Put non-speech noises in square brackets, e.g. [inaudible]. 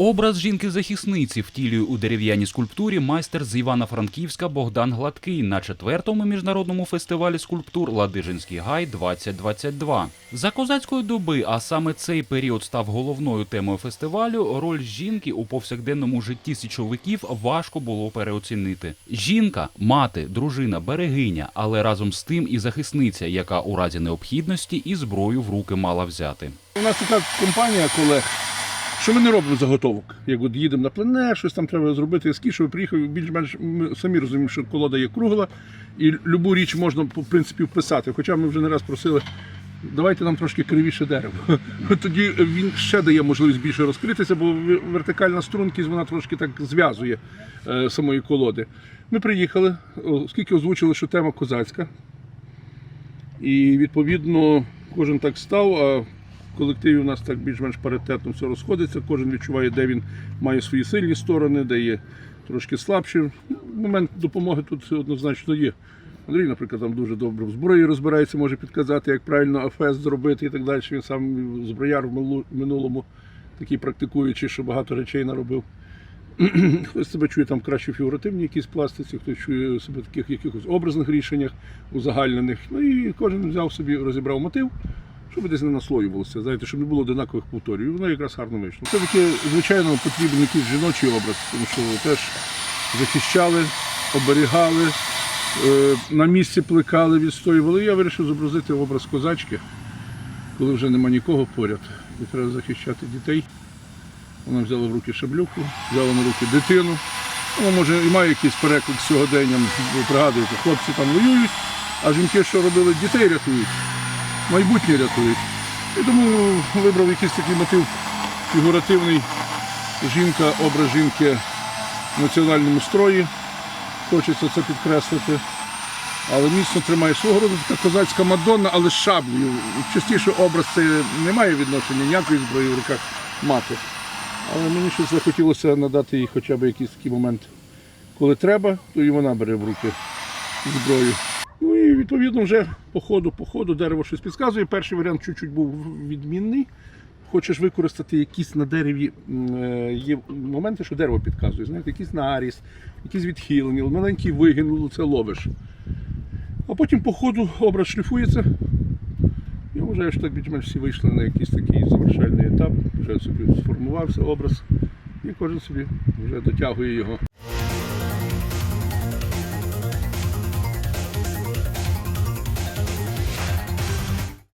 Образ жінки-захисниці втілює у дерев'яній скульптурі майстер з Івано-Франківська Богдан Гладкий на четвертому міжнародному фестивалі скульптур Ладижинський гай 2022. За козацької доби, а саме цей період став головною темою фестивалю. Роль жінки у повсякденному житті січовиків важко було переоцінити. Жінка, мати, дружина, берегиня, але разом з тим і захисниця, яка у разі необхідності і зброю в руки мала взяти. У нас така компанія колег, що ми не робимо заготовок. Як от їдемо на пленер, щось там треба зробити ескіз, щоб приїхав, більш-менш ми самі розуміємо, що колода є кругла, і любу річ можна в принципі вписати. Хоча ми вже не раз просили, давайте нам трошки кривіше дерево. [laughs] Тоді він ще дає можливість більше розкритися, бо вертикальна стрункість вона трошки так зв'язує е, самої колоди. Ми приїхали, оскільки озвучили, що тема козацька. І відповідно кожен так став, а в колективі у нас так більш-менш паритетно все розходиться. Кожен відчуває, де він має свої сильні сторони, де є трошки слабші. Момент допомоги тут однозначно є. Андрій, наприклад, там дуже добре в зброї розбирається, може підказати, як правильно АФС зробити і так далі. Він сам зброяр в минулому, такий практикуючий, що багато речей наробив. [clears throat] Хтось себе чує там краще в фігуративній якійсь пластиці, хтось чує себе в таких якихось образних рішеннях узагальнених. Ну і кожен взяв собі, розібрав мотив, щоб десь не наслоювалося, знаєте, щоб не було одинакових повторів. І воно якраз гарно вийшло. Все-таки, звичайно, потрібен якийсь жіночий образ, тому що теж захищали, оберігали, е, на місці плекали, відстоювали. Я вирішив зобразити образ козачки, коли вже нема нікого поряд, і треба захищати дітей. Вона взяла в руки шаблюку, взяла на руки дитину. Вона може і має якийсь переклик. Ви пригадуєте, хлопці там воюють, а жінки, що робили, дітей рятують, майбутнє рятують. І тому вибрав якийсь такий мотив фігуративний. Жінка, образ жінки в національному строї. Хочеться це підкреслити. Але міцно тримає свого роду така козацька мадонна, але з шаблею. Частіше образ це не має відношення ніякої зброї в руках мати. Але мені щось захотілося надати їй хоча б якийсь такий момент. Коли треба, то і вона бере в руки зброю. І відповідно вже по ходу, по ходу дерево щось підказує. Перший варіант чуть-чуть був відмінний. Хочеш використати якісь на дереві е, є моменти, що дерево підказує. Знаєте, якийсь наріс, якісь відхилення, маленький вигін, це ловиш. А потім по ходу образ шліфується. Я вважаю, що так більш-менш всі вийшли на якийсь такий завершальний етап, вже собі сформувався образ, і кожен собі вже дотягує його.